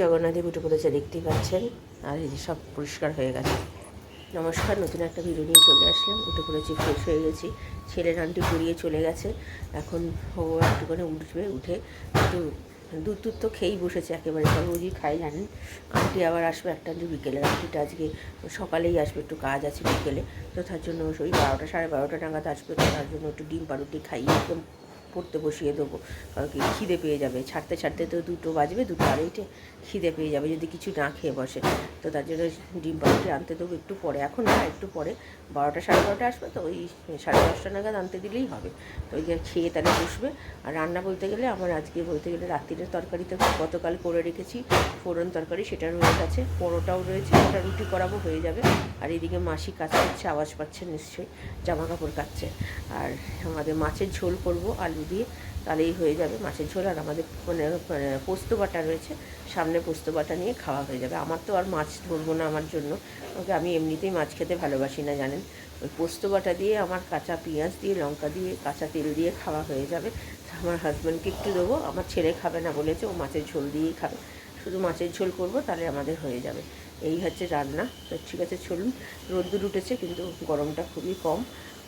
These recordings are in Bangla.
জগন্নাথে উঠে পড়েছে দেখতেই পাচ্ছেন। আর এই যে সব পরিষ্কার হয়ে গেছে। নমস্কার, নতুন একটা ভিডিও নিয়ে চলে আসলাম। উঠে পড়েছি ফ্রেশ হয়ে গেছি। ছেলের আন্টি পড়িয়ে চলে গেছে। এখন ও একটুখানি উঠবে, উঠে একটু দুধ টুধ তো খেয়েই বসেছে একেবারে। রোজই খাই জানেন? আন্টি আবার আসবে একটা আন্টি বিকেলে। আন্টিটা আজকে সকালেই আসবে, একটু কাজ আছে বিকেলে। তো তার জন্য ওই বারোটা, সাড়ে বারোটা নাগাদ আসবে। তো তার জন্য একটু ডিম পাউরুটি খাইয়ে একদম পড়তে বসিয়ে দেবো। কারণ কি? খিদে পেয়ে যাবে। ছাড়তে ছাড়তে তো দুটো বাজবে, দুটো আড়াইটে। খিদে পেয়ে যাবে যদি কিছু না খেয়ে বসে। তো তার জন্য ডিম পাউরুটি আনতে দেবো একটু পরে। এখন না, একটু পরে। বারোটা সাড়ে বারোটা আসবে তো ওই সাড়ে দশটা নাগাদ আনতে দিলেই হবে। তো ওই খেয়ে তাহলে বসবে। আর রান্না বলতে গেলে আমার আজকে বলতে গেলে রাত্রিরের তরকারিতে গতকাল করে রেখেছি। ফোড়ন তরকারি সেটা রয়ে গেছে। পরোটাও রয়েছে ওটা রুটি করাবো হয়ে যাবে। আর এদিকে মাসি কাজ করছে, আওয়াজ পাচ্ছে নিশ্চয়ই জামা কাপড় কাচ্ছে। আর আমাদের মাছের ঝোল করব, আলু দিয়ে তাহলেই হয়ে যাবে মাছের ঝোল। আর আমাদের মানে মানে পোস্ত বাটা রয়েছে, সামনে পোস্ত বাটা নিয়ে খাওয়া হয়ে যাবে। আমার তো আর মাছ ধরবো না আমার জন্য। ওকে, আমি এমনিতেই মাছ খেতে ভালোবাসি না, জানেন? ওই পোস্ত বাটা দিয়ে, আমার কাঁচা পেঁয়াজ দিয়ে, লঙ্কা দিয়ে, কাঁচা তেল দিয়ে খাওয়া হয়ে যাবে। আমার হাজব্যান্ডকে একটু দেবো, আমার ছেলে খাবে না বলেছে, ও মাছের ঝোল দিয়েই খাবে। শুধু মাছের ঝোল করব, তাহলে আমাদের হয়ে যাবে। এই হচ্ছে রান্না। তো ঠিক আছে, চলুন। রোদ্দুর উঠেছে, কিন্তু গরমটা খুবই কম।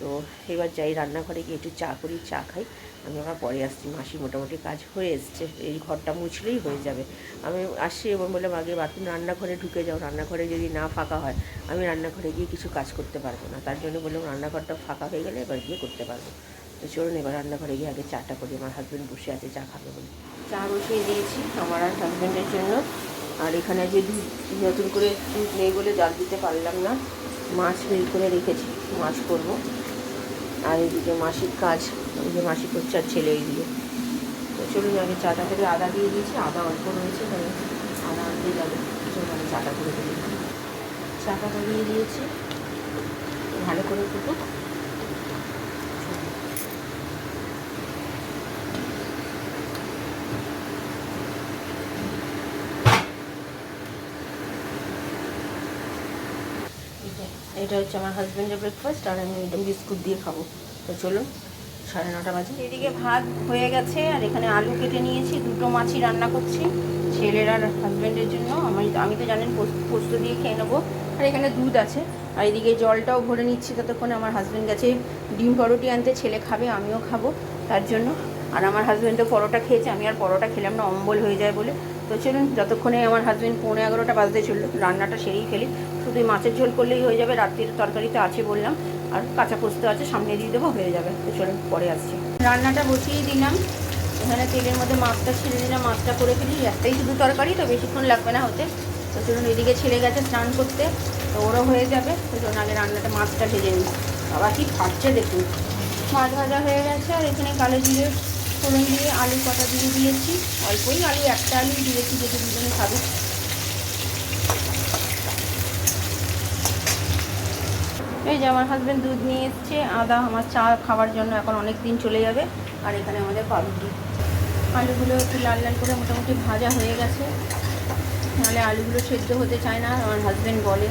তো এবার যাই রান্নাঘরে গিয়ে একটু চা করি, চা খাই। আমি আবার পরে আসছি, মাসি মোটামুটি কাজ হয়ে এসছে, এই ঘরটা মুছলেই হয়ে যাবে। আমি আসছি এবং বললাম, আগে বাথরুম, রান্নাঘরে ঢুকে যাও, রান্নাঘরে যদি না ফাঁকা হয়, আমি রান্নাঘরে গিয়ে কিছু কাজ করতে পারব না। তার জন্য বললাম, রান্নাঘরটা ফাঁকা হয়ে গেলে এবার গিয়ে করতে পারব। তো চলুন এবার রান্নাঘরে গিয়ে আগে চাটা করি, আমার হাজব্যান্ড বসে আছে, চা খাবে বলে। চা বসিয়ে দিয়েছি আমার আর হাজব্যান্ডের জন্য। আর এখানে যে দুধ, নতুন করে দুধ নেই বলে জাল দিতে পারলাম না, মাছ বের করে রেখেছি, মাছ করব। আর এদিকে মাসিক কাজ ওই যে মাসি করছে আর ছেলে এইদিকে তো চলুন আগে চাটা থেকে আদা দিয়ে দিয়েছি, আদা অল্প রয়েছে তাই আদা আনতে যাবে। চলুন, আমি চাটা করে দিই। চাটা দিয়ে দিয়েছি, ভালো করে ফুটুক। এটা হচ্ছে আমার হাজব্যান্ডের ব্রেকফাস্ট আর আমি একদম বিস্কুট দিয়ে খাব। তো চলুন, সাড়ে নটা বাজে। এদিকে ভাত হয়ে গেছে আর এখানে আলু কেটে নিয়েছি, দুটো মাছই রান্না করছি, ছেলের আর হাজব্যান্ডের জন্য। আমি আমি তো জানেন পোস্ত- পোস্ত দিয়ে খেয়ে নেব। আর এখানে দুধ আছে। আর এদিকে জলটাও ভরে নিচ্ছি ততক্ষণে। আমার হাজব্যান্ড গেছে ডিম পরোটি আনতে ছেলে খাবে, আমিও খাব তার জন্য। আর আমার হাজব্যান্ডও পরোটা খেয়েছে, আমি আর পরোটা খেলাম না, অম্বল হয়ে যায় বলে। তো চলুন যতক্ষণে আমার হাজব্যান্ড পৌনে এগারোটা বাজতে চলল রান্নাটা সেরেই ফেলি শুধু মাছের ঝোল করলেই হয়ে যাবে, রাত্রির তরকারিতে আছে বললাম। আর কাঁচা পোস্ত আছে, সামনে দিয়ে দেবো, হয়ে যাবে। তো চলুন, পরে আসছি। রান্নাটা বসিয়ে দিলাম। এখানে তেলের মধ্যে মাছটা ছেড়ে দিলাম, মাছটা করে ফেলি। একটাই শুধু তরকারি, তো বেশিক্ষণ লাগবে না হতে। তো চলুন, এদিকে ছেলে গেছে স্নান করতে। তো ওরও হয়ে যাবে। তো চলুন, আগে রান্নাটা মাছটা ভেজে নিই। বাবা কি খাচ্ছে দেখুন। মাছ ভাজা হয়ে গেছে, আর এখানে কালো জিরে ফোড়ন দিয়ে আলু কটা দিয়ে দিয়েছি। অল্পই আলু, একটা আলু দিয়েছি যেটা দুজনে খাবে। এই যে আমার হাজব্যান্ড দুধ নিয়ে এসছে, আদা, আমার চা খাওয়ার জন্য এখন অনেক দিন চলে যাবে, আর এখানে আমাদের পাউরুটি আলুগুলো একটু লাল লাল করে মোটামুটি ভাজা হয়ে গেছে। নাহলে আলুগুলো সেদ্ধ হতে চায় না, আমার হাজব্যান্ড বলে।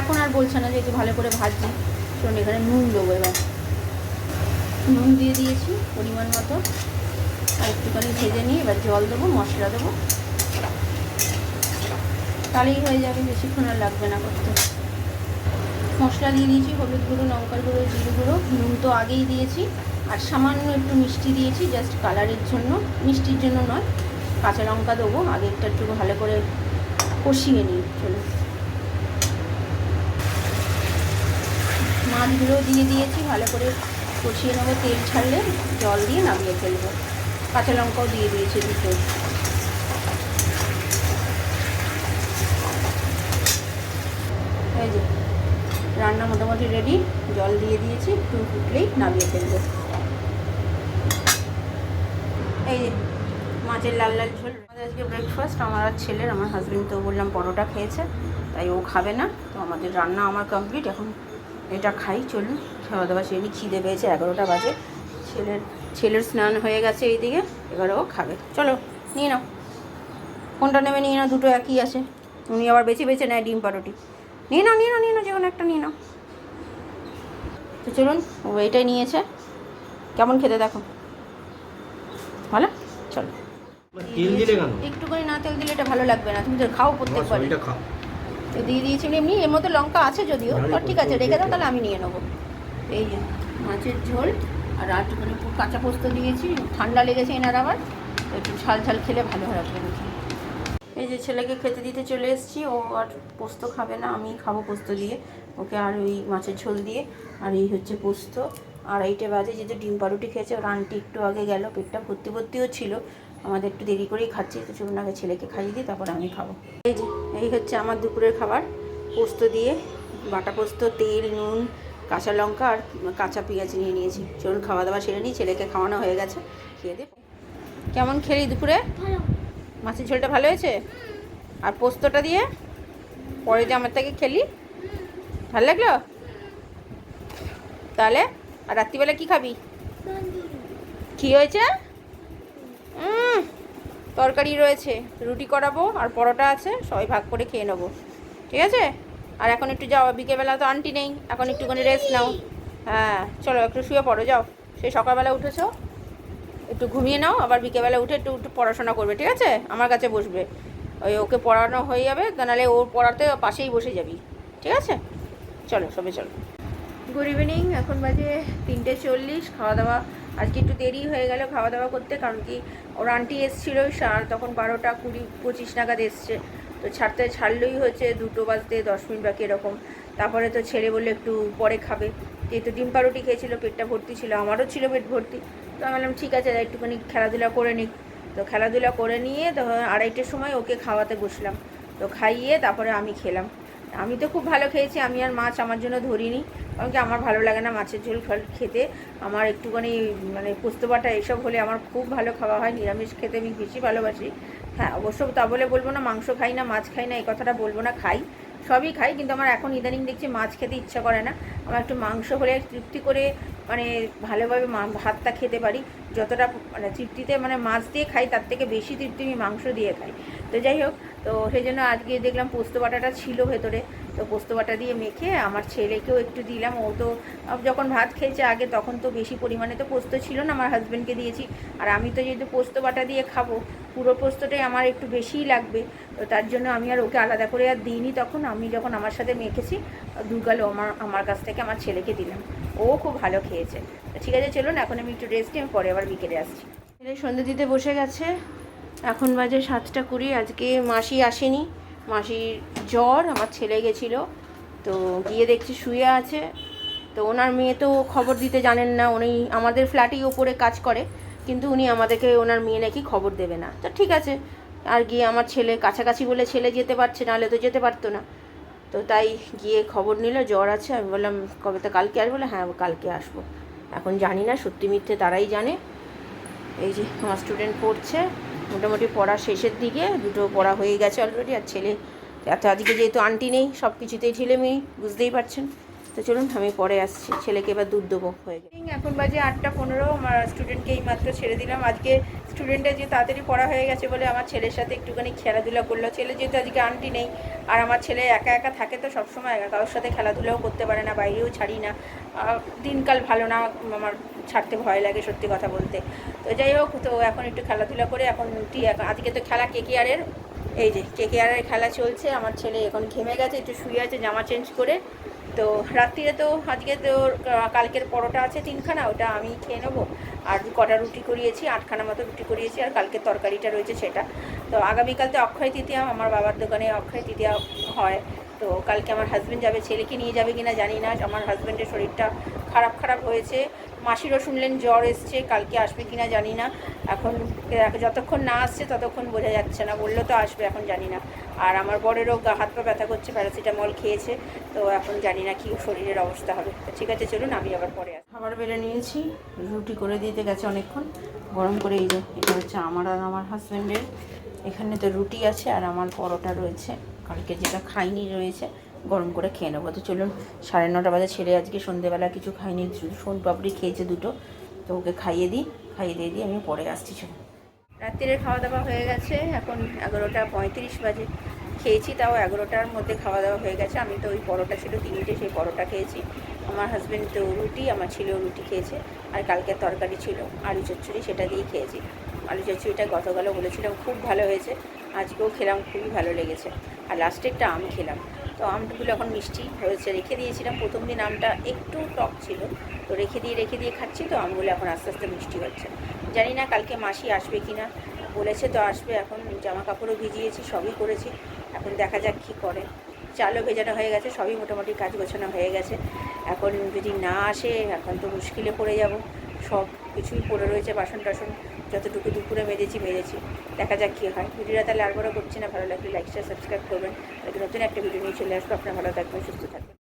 এখন আর বলছে না যে একটু ভালো করে ভাজছি শোন এখানে নুন দেবো এবার। নুন দিয়ে দিয়েছি, পরিমাণ মতো। আর একটুখানি ভেজে নিয়ে এবার জল দেবো, মশলা দেবো। তাহলেই হয়ে যাবে, বেশিক্ষণ আর লাগবে না করতে। মশলা দিয়ে দিয়েছি, হলুদ গুঁড়ো, লঙ্কার গুঁড়ো, জিরে গুঁড়ো। নুন তো আগেই দিয়েছি। আর সামান্য একটু মিষ্টি দিয়েছি, জাস্ট কালারের জন্য। মিষ্টির জন্য নয়, কাঁচা লঙ্কা দেবো। আগে একটা একটু ভালো করে কষিয়ে নিই, চলো। মাছগুলো দিয়ে দিয়েছি, ভালো করে কষিয়ে নেব, তেল ছাড়লে জল দিয়ে নামিয়ে ফেলব। কাঁচা লঙ্কাও দিয়ে দিয়েছি দুটো। এই যে, রান্না মোটামুটি রেডি জল দিয়ে দিয়েছি, একটু ফুটলেই নামিয়ে ফেলব। এই যে, মাছের লাল লাল ঝোল। আজকে ব্রেকফাস্ট আমার আর ছেলের, আমার হাজবেন্ড তো বললাম পরোটা খেয়েছে, তাই ও খাবে না। তো আমাদের রান্না আমার কমপ্লিট এখন এটা খাই, চলুন। খাওয়া দাওয়া সেরে খিদে পেয়েছে এগারোটা বাজে। ছেলের ছেলের স্নান হয়ে গেছে এইদিকে এবার ও খাবে। চলো নিয়ে নাও। কোনটা নেবে নিয়ে নাও দুটো একই আছে। উনি আবার বেছে বেছে নেয় ডিম পারোটি। নিয়ে নাও নিয়ে নাও নিয়ে নাও যে কোনো একটা নিয়ে নাও। তো চলুন ও এটাই নিয়েছে। কেমন খেতে দেখো। ভালো? চলো। একটুখানি না তেল দিলে এটা ভালো লাগবে না তুমি তো খাও তো দিয়ে দিয়েছি এমনি এর মধ্যে লঙ্কা আছে যদিও ঠিক আছে রেখে দাও তাহলে আমি নিয়ে নেব। এই মাছের ঝোল, আর একটুখানি কাঁচা পোস্ত দিয়েছি, ঠান্ডা লেগেছে এনার আবার একটু ঝাল ঝাল খেলে ভালো হয় আপনাদের এই যে ছেলেকে খেতে দিতে চলে এসেছি, ও আর পোস্ত খাবে না আমি খাব পোস্ত দিয়ে, ওকে আর ওই মাছের ঝোল দিয়ে, আর এই হচ্ছে পোস্ত। আর এইটা বাজে, যেহেতু ডিম পাউরুটি খেয়েছে, ওর আন্টি একটু আগে গেল, পেটটা ভর্তি ভর্তিও ছিল, আমাদের একটু দেরি করেই খাচ্ছি, তো চলুন আগে ছেলেকে খাইয়ে দিই, তারপর আমি খাব। এই যে, এই হচ্ছে আমার দুপুরের খাবার, পোস্ত দিয়ে, বাটা পোস্ত, তেল, নুন কাঁচা লঙ্কা আর কাঁচা পেঁয়াজ নিয়ে নিয়েছি। চলুন খাওয়া দাওয়া সেরে নিই ছেলেকে খাওয়ানো হয়ে গেছে। খেয়ে দিয়ে কেমন খেলি দুপুরে? মাছের ঝোলটা ভালো হয়েছে? আর পোস্তটা দিয়ে পরে যে আমার থেকে খেলি? ভালো লাগল? তাহলে আর রাত্রিবেলা কি খাবি? কি হয়েছে? তরকারি রয়েছে। রুটি করাবো আর পরোটা আছে সবাই ভাগ করে খেয়ে নেব। ঠিক আছে? আর এখন একটু যাও, বিকেলবেলা তো আন্টি নেই, এখন একটুখানি রেস্ট নাও। হ্যাঁ চলো একটু শুয়ে পড়ো, যাও। সেই সকালবেলা উঠেছো, একটু ঘুমিয়ে নাও, আবার বিকেলবেলা উঠে একটু একটু পড়াশোনা করবে, ঠিক আছে? আমার কাছে বসবে। ওই ওকে পড়ানো হয়ে যাবে, তা নাহলে ওর পড়াতে পাশেই বসে যাবি, ঠিক আছে? চলো, সবে চলো। গুড ইভিনিং এখন বাজে তিনটে চল্লিশ খাওয়া দাওয়া আজকে একটু দেরি হয়ে গেল খাওয়া দাওয়া করতে, কারণ কি ওর আন্টি এসেছিল সার তখন বারোটা কুড়ি, পঁচিশ নাগাদ এসছে। তো ছাড়তে ছাড়লেই হচ্ছে দুটো বাজতে দশ মিনিট বাকি এরকম। তারপরে তো ছেলে বললে একটু পরে খাবে। যেহেতু ডিম পাউরুটি খেয়েছিল, পেটটা ভর্তি ছিল, আমারও ছিল পেট ভর্তি। তো আমি বললাম, ঠিক আছে, একটুখানি খেলাধুলা করে নিক। তো খেলাধুলা করে নিয়ে তো আড়াইটের সময় ওকে খাওয়াতে বসলাম। তো খাইয়ে তারপরে আমি খেলাম। আমি তো খুব ভালো খেয়েছি, আমি আর মাছ আমার জন্য ধরিনি। কারণ কি, আমার ভালো লাগে না মাছের ঝোল খেতে। আমার একটুখানি মানে পোস্ত বাটা এসব হলে আমার খুব ভালো খাওয়া হয়, নিরামিষ খেতে আমি বেশি ভালোবাসি। হ্যাঁ অবশ্য তা বলে বলব না, মাংস খাই না, মাছ খাই না, এই কথাটা বলব না, খাই। সবই খাই, কিন্তু আমার এখন ইদানিং দেখছি মাছ খেতে ইচ্ছা করে না। আমার একটু মাংস হলে তৃপ্তি করে মানে ভালোভাবে ভাতটা খেতে পারি। যতটা মানে তৃপ্তিতে মানে মাছ দিয়ে খাই, তার থেকে বেশি তৃপ্তি আমি মাংস দিয়ে খাই। তো যাই হোক, তো সেই জন্য আজকে দেখলাম পোস্ত বাটাটা ছিল ভেতরে। তো পোস্ত বাটা দিয়ে মেখে আমার ছেলেকেও একটু দিলাম। ও তো যখন ভাত খেয়েছে আগে, তখন তো বেশি পরিমাণে তো পোস্ত ছিল না আমার হাজব্যান্ডকে দিয়েছি। আর আমি তো যেহেতু পোস্ত বাটা দিয়ে খাব, পুরো পোস্তটাই আমার একটু বেশিই লাগবে। তো তার জন্য আমি আর ওকে আলাদা করে আর দিইনি তখন। আমি যখন আমার সাথে মেখেছি দুর্গালো আমার আমার কাছ থেকে আমার ছেলেকে দিলাম। ও খুব ভালো খেয়েছে। ঠিক আছে, চলুন, এখন আমি একটু রেস্ট আমি পরে আবার বিকেলে আসছি। সন্ধ্যে দিতে বসে গেছে। এখন বাজে সাতটা কুড়ি, আজকে মাসি আসেনি। মাসির জ্বর, আমার ছেলে গেছিল, তো গিয়ে দেখছি শুয়ে আছে। তো ওনার মেয়ে তো খবর দিতে জানেন না, উনি আমাদের ফ্ল্যাটেই ওপরে কাজ করে, কিন্তু উনি আমাদেরকে, ওনার মেয়ে নাকি খবর দেবে না। তো ঠিক আছে, আর গিয়ে আমার ছেলে, কাছাকাছি বলে ছেলে যেতে পারছে, নাহলে তো যেতে পারতো না। তো তাই গিয়ে খবর নিল, জ্বর আছে, আমি বললাম, কবে তো কালকে আসব? বলে হ্যাঁ কালকে আসব। এখন জানি না, সত্যি মিথ্যে তারাই জানে। এই যে, আমার স্টুডেন্ট পড়ছে। মোটামুটি পড়া শেষের দিকে, দুটো পড়া হয়ে গেছে অলরেডি আর ছেলে এত আজকে যেহেতু আন্টি নেই সব কিছুতেই ছেলে মেয়ে বুঝতেই পারছেন। তো চলুন, আমি পরে আসছি। ছেলেকে এবার দুধ দেবো হয়ে গেছে এখন বাজে আটটা পনেরো, আমার স্টুডেন্টকে এই মাত্র ছেড়ে দিলাম। আজকে স্টুডেন্টের যে তাড়াতাড়ি পড়া হয়ে গেছে বলে আমার ছেলের সাথে একটুখানি খেলাধুলা করল। ছেলে যেহেতু আজকে আন্টি নেই, আর আমার ছেলে একা একা থাকে তো সবসময় একা, কারোর সাথে খেলাধুলাও করতে পারে না, বাইরেও ছাড়ি না। দিনকাল ভালো না, আমার ছাড়তে ভয় লাগে সত্যি কথা বলতে। তো যাই হোক, তো এখন একটু খেলাধুলা করে এখন আজকে তো খেলা কেকেআরের এই যে কেকেআরের খেলা চলছে, আমার ছেলে এখন ঘেমে গেছে, একটু শুয়ে আছে, জামা চেঞ্জ করে তো রাত্রিরে তো, আজকে তো কালকের পরোটা আছে তিনখানা, ওটা আমি খেয়ে নেব। আর কটা রুটি করিয়েছি, আটখানা মতো রুটি করিয়েছি, আর কালকে তরকারিটা রয়েছে সেটা। তো আগামীকাল তো অক্ষয় তৃতীয়া, আমার বাবার দোকানে অক্ষয় তৃতীয়া হয়। তো কালকে আমার হাজব্যান্ড যাবে, ছেলেকে নিয়ে যাবে কিনা জানি না। আমার হাজব্যান্ডের শরীরটা খারাপ খারাপ হয়েছে। মাসিরও শুনলেন জ্বর এসছে, কালকে আসবে কিনা জানি না। এখন যতক্ষণ না আসছে ততক্ষণ বোঝা যাচ্ছে না, বলল তো আসবে, এখন জানি না। আর আমার বরেরও গা, হাত পা ব্যথা করছে, প্যারাসিটামল খেয়েছে, তো এখন জানি না কি শরীরের অবস্থা হবে। ঠিক আছে, চলুন, আমি আবার পরে আসি। খাবার বেড়ে নিয়েছি, রুটি করে দিতে গেছে অনেকক্ষণ। গরম করে এই যে, এটা হচ্ছে আমার আর আমার হাজব্যান্ডের এখানে তো রুটি আছে আর আমার পরোটা রয়েছে। কালকে যেটা খাইনি রয়েছে। গরম করে খেয়ে নেব। তো চলুন, সাড়ে নটা বাজে ছেড়ে আজকে সন্ধেবেলা কিছু খাইনি। সোন পাপড়ি খেয়েছে দুটো, তো ওকে খাইয়ে দিই, খাইয়ে দিয়ে দিয়ে আমি পরে আসছি চলুন রাত্রিরে খাওয়া দাওয়া হয়ে গেছে, এখন এগারোটা পঁয়ত্রিশ বাজে। খেয়েছি তাও এগারোটার মধ্যে খাওয়া দাওয়া হয়ে গেছে। আমি তো ওই পরোটা ছিল তিনটে, সেই পরোটা খেয়েছি। আমার হাজব্যান্ড তো রুটি, আমার ছেলেও রুটি খেয়েছে। আর কালকে তরকারি ছিল, আলু চচ্চড়ি, সেটা দিয়েই খেয়েছি। আলু চচ্চড়িটা গতকালও বলেছিলাম, খুব ভালো হয়েছে। আজকেও খেলাম, খুবই ভালো লেগেছে। আর লাস্টে একটা আম খেলাম। তো আমগুলো এখন মিষ্টি হয়েছে। রেখে দিয়েছিলাম। প্রথম দিন আমটা একটু টক ছিল। তো রেখে দিয়ে রেখে দিয়ে খাচ্ছি। তো আমগুলো এখন আস্তে আস্তে মিষ্টি হচ্ছে। জানি না কালকে মাসি আসবে কি না বলেছে তো আসবে এখন। জামা কাপড়ও ভিজিয়েছি, সবই করেছি। এখন দেখা যাক কী করে। চালও ভেজানো হয়ে গেছে। সবই মোটামুটি কাজ গোছানো হয়ে গেছে। এখন যদি না আসে, এখন তো মুশকিলে পড়ে যাব। সব কিছুই পড়ে রয়েছে বাসন টাসন যতটুকু দুপুরে মেজেছি মেজেছি দেখা যাক কী হয়। ভিডিওটা তাহলে আর বড় করছি না। ভালো লাগলে লাইক শেয়ার সাবস্ক্রাইব করবেন। নতুন একটা ভিডিও নিয়ে চলে আসব। আপনার ভালো থাকবেন, সুস্থ থাকবেন।